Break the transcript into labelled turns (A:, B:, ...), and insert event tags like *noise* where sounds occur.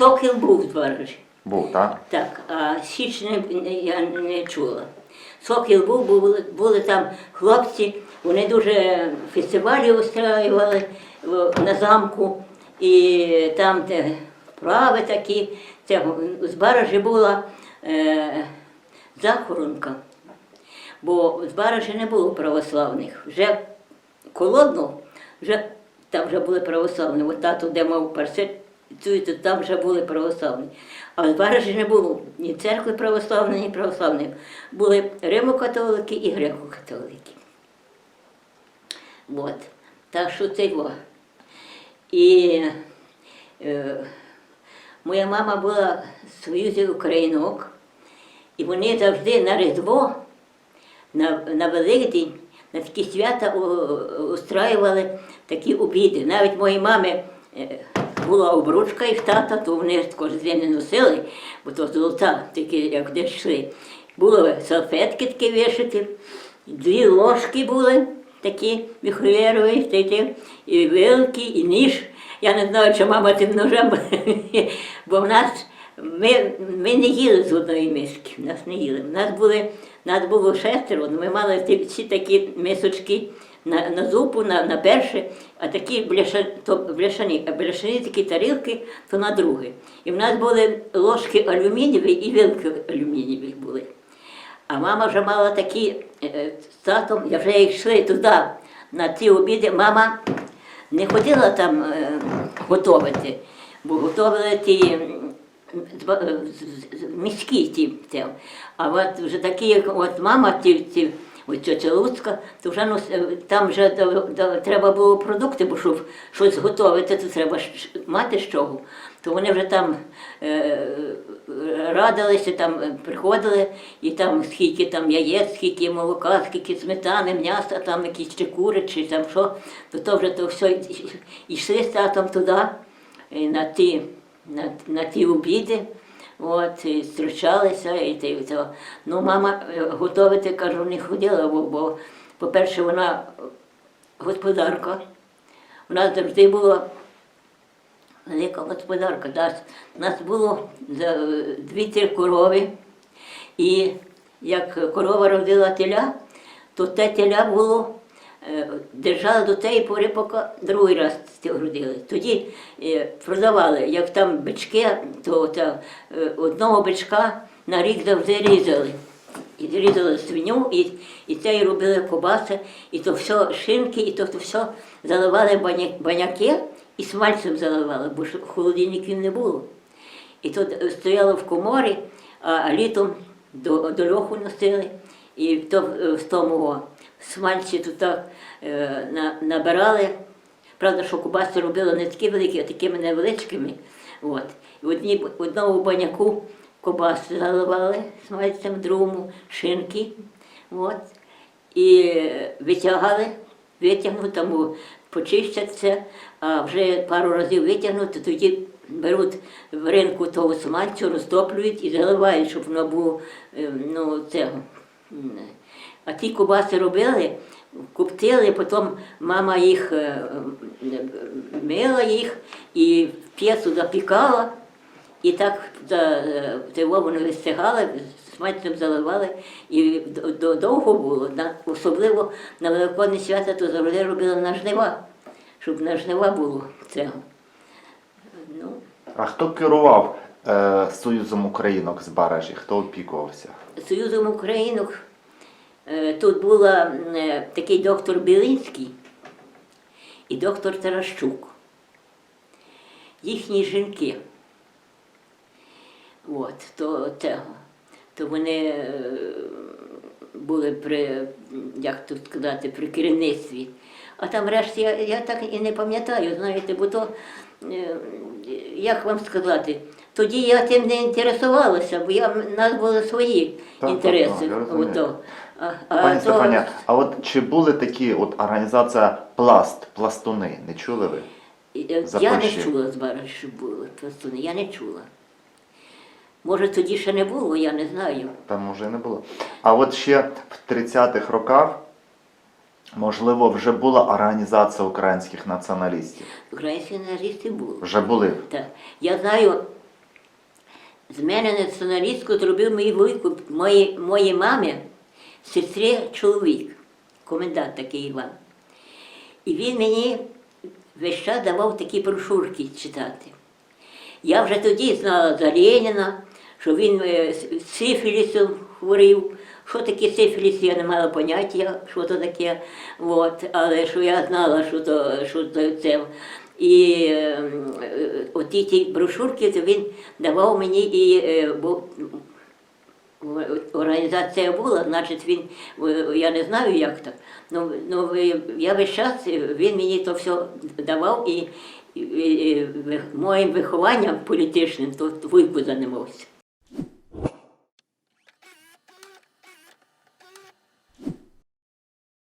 A: Сокіл був в Баражі.
B: Був, так?
A: Так, а Січ не, не- я не чула. Сокіл був, були, були там хлопці, вони дуже фестивалі устраювали в- на замку, і там де вправи такі. Це, з Баражі була е, захоронка, бо з Баражі не було православних. Вже колодно, вже, там вже були православні. От тато, де мав парсет, то там вже були православні. А в Баражі не було ні церкви православної, ні православної. Були римокатолики і греко-католики. От. Так що це його. І е, моя мама була в Союзі Українок, і вони завжди на Різдво, на, на Великдень, на такі свята устраювали такі обіди. Навіть моїй мами е, була обручка в тата, то вони також не носили, бо то золота, такі, як десь йшли. Були салфетки такі вишиті, дві ложки були такі міхровєрові, такі, і вилки, і ніж. Я не знаю, чи мама тим ножем, *laughs* бо в нас ми, ми не їли з одної миски, нас не їли. У нас були, нас було шестеро, ми мали всі такі мисочки на, на зупу, на, на перше, а такі бляшані, а бляшані такі тарілки, то на друге. І в нас були ложки алюмінієві і вилки алюмінієві були. А мама вже мала такі е, з татом, я вже йшли туди на ті обіди. Мама не ходила там е, готувати, бо готували ті е, міські ті. А от вже такі, як от мама, ті, ті от тетя Луцька, то вже ну, там вже до- до- треба було продукти, бо щоб щось готувати, то треба мати з чого. То вони вже там е, радилися, там приходили, і там скільки там яєць, скільки молока, скільки сметани, м'яса, там якісь чи кури, чи там що, то, то вже то все йшли з татом туди, на ті, на, на ті обіди. От, і зустрічалися, і те, і. Ну, мама е, готувати, кажу, не ходила, бо, бо по-перше, вона господарка. У нас завжди була велика господарка. Нас, нас було дві-три корови. І як корова родила теля, то те теля було, е, держали до тієї пори, поки другий раз це родили. Тоді е, продавали, як там бички, то та, е, одного бичка на рік завжди різали. І різали свиню, і, і це і робили кобаси, і то все шинки, і то, то все заливали баня- баняки і смальцем заливали, бо холодильників не було. І е, стояло в коморі, а літом до, до льоху носили, і то в- тому смальці тут так е, на, набирали. Правда, що кубаси робили не такі великі, а такими невеличкими. От. І одні, одному баняку кобаси заливали смальцем, другому шинки. От. І витягали, витягнуть, там о, почищать це, а вже пару разів витягнути, тоді беруть в ринку того смальцю, розтоплюють і заливають, щоб воно було е, ну, цього. А ті кубаси робили, коптили, потім мама їх е, мила їх і в п'єсу запікала. І так е, вони вистигали, смальцем заливали, і довго було. Особливо на Великодні свята то завжди робили на жнива, щоб на жнива було цього. Ну,
B: А хто керував е, Союзом Українок з Баражі? Хто опікувався?
A: Союзом Українок е, тут був такий доктор Білинський і доктор Таращук. Їхні жінки. От, то, того, то вони е, були при, як тут сказати, при керівництві. А там решті я, я так і не пам'ятаю, знаєте, бо то, е, як вам сказати, тоді я тим не інтересувалася, бо я, в нас були свої
B: Так, так,
A: інтереси.
B: так, я розумію.
A: ото. А, а
B: Пані
A: то-
B: Стефанія, а от чи були такі от організація пласт, пластуни? Не чули ви?
A: Е, Я не чула зараз, що було пластуни, я не чула. Може, тоді ще не було, я не знаю.
B: Там може і не було. А от ще в 30-х роках, можливо, вже була організація українських націоналістів.
A: Українські націоналісти були.
B: Вже були.
A: Так. Я знаю, з мене націоналістку зробив мій вуйку, мої, моїй мамі, сестрі чоловік, комендант такий Іван. І він мені весь час давав такі брошурки читати. Я вже тоді знала за Леніна, що він е, сифілісом хворів. Що таке сифіліс, я не мала поняття, що то таке. От, але що я знала, що то, що це. І е, м, е, оті ті брошурки то він давав мені і е, бо, організація була, значить він, е, я не знаю як так. Ну, ну я весь час е, він мені то все давав і, і, і, моїм вихованням політичним то вуйку займався.